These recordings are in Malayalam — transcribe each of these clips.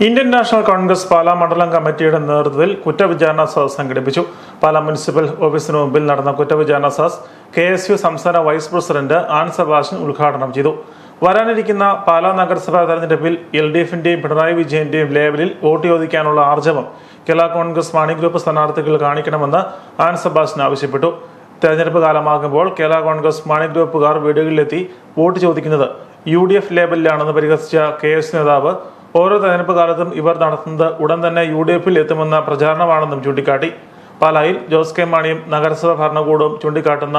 ഇന്ത്യൻ നാഷണൽ കോൺഗ്രസ് പാലാ മണ്ഡലം കമ്മിറ്റിയുടെ നേതൃത്വത്തിൽ കുറ്റവിചാരണ സദസ് സംഘടിപ്പിച്ചു. പാലാ മുനിസിപ്പൽ ഓഫീസിന് മുമ്പിൽ നടന്ന കുറ്റവിചാരണ സദസ് കെ എസ് യു സംസ്ഥാന വൈസ് പ്രസിഡന്റ് ആൻ സബാഷൻ ഉദ്ഘാടനം ചെയ്തു. വരാനിരിക്കുന്ന പാലാ നഗരസഭാ തെരഞ്ഞെടുപ്പിൽ എൽ ഡി എഫിന്റെയും പിണറായി വിജയന്റെയും ലേബലിൽ വോട്ട് ചോദിക്കാനുള്ള ആർജവം കേരള കോൺഗ്രസ് മാണി ഗ്രൂപ്പ് സ്ഥാനാർത്ഥികൾ കാണിക്കണമെന്ന് ആൻ സബാഷൻ ആവശ്യപ്പെട്ടു. തെരഞ്ഞെടുപ്പ് കാലമാകുമ്പോൾ കേരള കോൺഗ്രസ് മാണി ഗ്രൂപ്പുകാർ വീടുകളിലെത്തി വോട്ട് ചോദിക്കുന്നത് യു ഡി എഫ് ലേബലിലാണെന്ന് പരിഹസിച്ച കെ എസ് നേതാവ് ഓരോ തെരഞ്ഞെടുപ്പ് കാലത്തും ഇവർ നടത്തുന്നത് ഉടൻ തന്നെ യു ഡി എഫിൽ എത്തുമെന്ന പ്രചാരണമാണെന്നും ചൂണ്ടിക്കാട്ടി. പാലായിൽ ജോസ് കെ മാണിയും നഗരസഭാ ഭരണകൂടവും ചൂണ്ടിക്കാട്ടുന്ന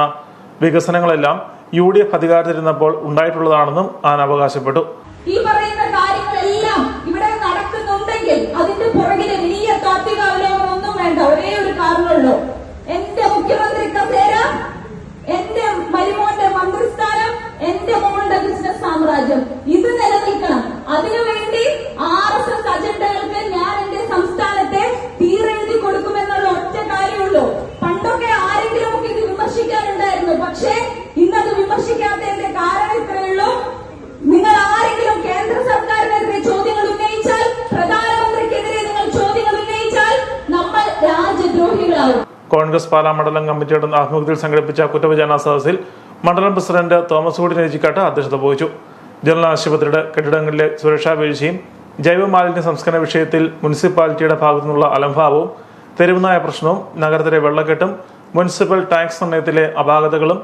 വികസനങ്ങളെല്ലാം യു ഡി എഫ് അധികാരത്തിരുന്നപ്പോൾ ഉണ്ടായിട്ടുള്ളതാണെന്നും ആൻ അവകാശപ്പെട്ടു വിമർശിക്കാനുണ്ടായിരുന്നു പക്ഷേ ഇന്നത് വിമർശിക്കാത്തതിന്റെ കാരണം ഇത്രയേ ഉള്ളൂ. നിങ്ങൾ ആരെങ്കിലും കേന്ദ്ര സർക്കാരിനെതിരെ ചോദ്യങ്ങൾ ഉന്നയിച്ചാൽ പ്രധാനമന്ത്രിക്കെതിരെ നിങ്ങൾ ചോദ്യങ്ങൾ ഉന്നയിച്ചാൽ നമ്മൾ രാജ്യദ്രോഹികളാകും കോൺഗ്രസ് പാലാ മണ്ഡലം കമ്മിറ്റിയുടെ ആഭിമുഖ്യത്തിൽ സംഘടിപ്പിച്ച കുറ്റവിചാരണ സദസ്സിൽ മണ്ഡലം പ്രസിഡന്റ് തോമസ് കൂടി രചിക്കാട്ട് അധ്യക്ഷത വഹിച്ചു. ജനറൽ ആശുപത്രിയുടെ കെട്ടിടങ്ങളിലെ സുരക്ഷാ വീഴ്ചയും ജൈവ മാലിന്യ സംസ്കരണ വിഷയത്തിൽ മുനിസിപ്പാലിറ്റിയുടെ ഭാഗത്തുനിന്നുള്ള അലംഭാവവും തെരുവുനായ പ്രശ്നവും നഗരത്തിലെ വെള്ളക്കെട്ടും മുനിസിപ്പൽ ടാക്സ് നിർണയത്തിലെ അപാകതകളും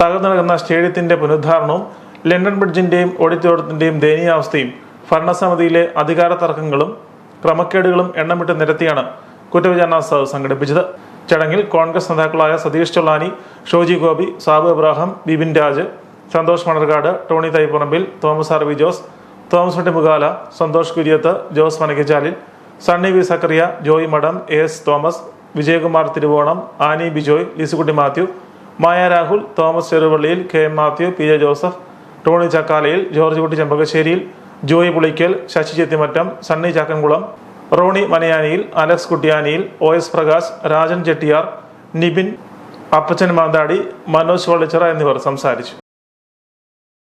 തകർന്നു കിടക്കുന്ന സ്റ്റേഡിയത്തിന്റെ പുനരുദ്ധാരണവും ലണ്ടൻ ബ്രിഡ്ജിന്റെയും ഓഡിറ്റോറിയത്തിന്റെയും ദയനീയാവസ്ഥയും ഭരണസമിതിയിലെ അധികാര തർക്കങ്ങളും ക്രമക്കേടുകളും എണ്ണമിട്ട് നിരത്തിയാണ് കുറ്റവിചാരണ സഭ സംഘടിപ്പിച്ചത്. ചടങ്ങിൽ കോൺഗ്രസ് നേതാക്കളായ Satheesh Chollani Shoji Gopi Sabu Ibrahim Bibin Raj Santhosh Manarcad Tony Thaiparambil Thomas R V Jose Thomas Vettimukala Santhosh Kuriyath Jose Manakkichalil Sunny V Zachariah Joy Madom A S Thomas Vijayakumar Thiruvonam Annie Bijoy Lissykutty Mathew Maya Rahul Thomas Cheruvalliyil K M Mathew P J Joseph Tony Chakkalayil George Kutty Chembakasseriyil Joy Pulickal Sasi Chethimattom Sunny Chakkankulam Ronnie Manayaniyil Alex Kuttiyaniyil O S Prakash Rajan Chettiyar Nibin Appachan Manthadi Manoj Vallichira എന്നിവർ സംസാരിച്ചു.